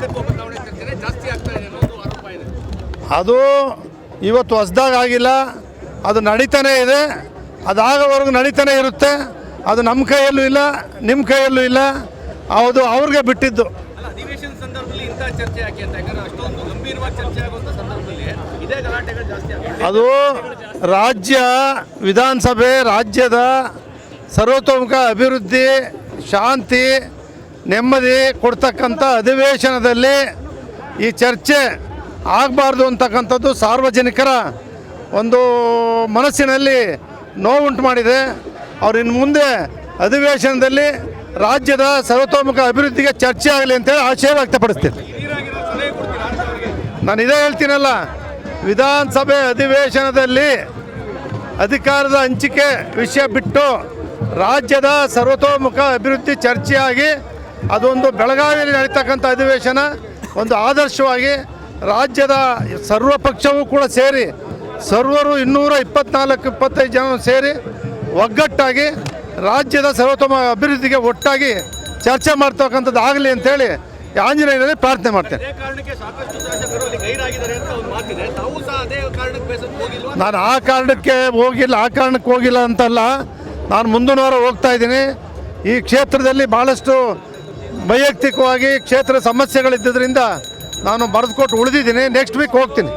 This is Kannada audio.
ನಾಯಕತ್ವ ಬದಲಾವಣೆ ಚರ್ಚೆ ಜಾಸ್ತಿ ಆಗ್ತಾ ಇದೆ ಅನ್ನೋ ಒಂದು ಆರೋಪ ಇದೆ ಅದು ಇವತ್ತು ಹೊಸ್ದಾಗ ಆಗಿಲ್ಲ. ಅದು ನಡೀತಾನೆ ಇದೆ. ಅದಾಗವರೆಗೂ ನಡೀತಾನೆ ಇರುತ್ತೆ. ಅದು ನಮ್ಮ ಕೈಯಲ್ಲೂ ಇಲ್ಲ ನಿಮ್ಮ ಕೈಯಲ್ಲೂ ಇಲ್ಲ. ಅದು ಅವ್ರಿಗೆ ಬಿಟ್ಟಿದ್ದು. ಅಲ್ಲ ಅಧಿವೇಶನ ಸಂದರ್ಭದಲ್ಲಿ ಇಂಥ ಚರ್ಚೆ ಯಾಕೆ ಅಂತ ಯಾಕಂದ್ರೆ ಅಷ್ಟೊಂದು ಗಂಭೀರವಾಗಿ ಚರ್ಚೆ ಆಗುವಂಥ ಸಂದರ್ಭದಲ್ಲಿ ಇದೇ ಗಲಾಟೆಗಳು ಜಾಸ್ತಿ ಆಗಿದೆ ಅದು ರಾಜ್ಯ ವಿಧಾನಸಭೆ ರಾಜ್ಯದ ಸರ್ವತೋಮುಖ ಅಭಿವೃದ್ಧಿ ಶಾಂತಿ ನೆಮ್ಮದಿ ಕೊಡ್ತಕ್ಕಂಥ ಅಧಿವೇಶನದಲ್ಲಿ ಈ ಚರ್ಚೆ ಆಗಬಾರ್ದು ಅಂತಕ್ಕಂಥದ್ದು ಸಾರ್ವಜನಿಕರ ಒಂದು ಮನಸ್ಸಿನಲ್ಲಿ ನೋವುಂಟು ಮಾಡಿದೆ. ಅವ್ರು ಇನ್ನು ಮುಂದೆ ಅಧಿವೇಶನದಲ್ಲಿ ರಾಜ್ಯದ ಸರ್ವತೋಮುಖ ಅಭಿವೃದ್ಧಿಗೆ ಚರ್ಚೆ ಆಗಲಿ ಅಂತೇಳಿ ಆಶಯ ವ್ಯಕ್ತಪಡಿಸ್ತೀನಿ. ನಾನು ಇದೇ ಹೇಳ್ತೀನಲ್ಲ, ವಿಧಾನಸಭೆ ಅಧಿವೇಶನದಲ್ಲಿ ಅಧಿಕಾರದ ಹಂಚಿಕೆ ವಿಷಯ ಬಿಟ್ಟು ರಾಜ್ಯದ ಸರ್ವತೋಮುಖ ಅಭಿವೃದ್ಧಿ ಚರ್ಚೆಯಾಗಿ ಅದೊಂದು ಬೆಳಗಾವಿಯಲ್ಲಿ ನಡೀತಕ್ಕಂಥ ಅಧಿವೇಶನ ಒಂದು ಆದರ್ಶವಾಗಿ ರಾಜ್ಯದ ಸರ್ವ ಪಕ್ಷವೂ ಕೂಡ ಸೇರಿ ಸರ್ವರು ಇನ್ನೂರ ಇಪ್ಪತ್ನಾಲ್ಕು ಇಪ್ಪತ್ತೈದು ಜನ ಸೇರಿ ಒಗ್ಗಟ್ಟಾಗಿ ರಾಜ್ಯದ ಸರ್ವೋತ್ತಮ ಅಭಿವೃದ್ಧಿಗೆ ಒಟ್ಟಾಗಿ ಚರ್ಚೆ ಮಾಡ್ತಕ್ಕಂಥದ್ದು ಆಗಲಿ ಅಂತೇಳಿ ಆಂಜನೇಯರಲ್ಲಿ ಆಂಜನೇಯನಲ್ಲಿ ಪ್ರಾರ್ಥನೆ ಮಾಡ್ತೇನೆ. ನಾನು ಆ ಕಾರಣಕ್ಕೆ ಹೋಗಿಲ್ಲ ಆ ಕಾರಣಕ್ಕೆ ಹೋಗಿಲ್ಲ ಅಂತಲ್ಲ ನಾನು ಮುಂದಿನ ವಾರ ಹೋಗ್ತಾ ಇದ್ದೀನಿ. ಈ ಕ್ಷೇತ್ರದಲ್ಲಿ ಭಾಳಷ್ಟು ವೈಯಕ್ತಿಕವಾಗಿ ಕ್ಷೇತ್ರ ಸಮಸ್ಯೆಗಳಿದ್ದರಿಂದ ನಾನು ಬರೆದುಕೊಟ್ಟು ಉಳಿದಿದ್ದೀನಿ. ನೆಕ್ಸ್ಟ್ ವೀಕ್ ಹೋಗ್ತೀನಿ.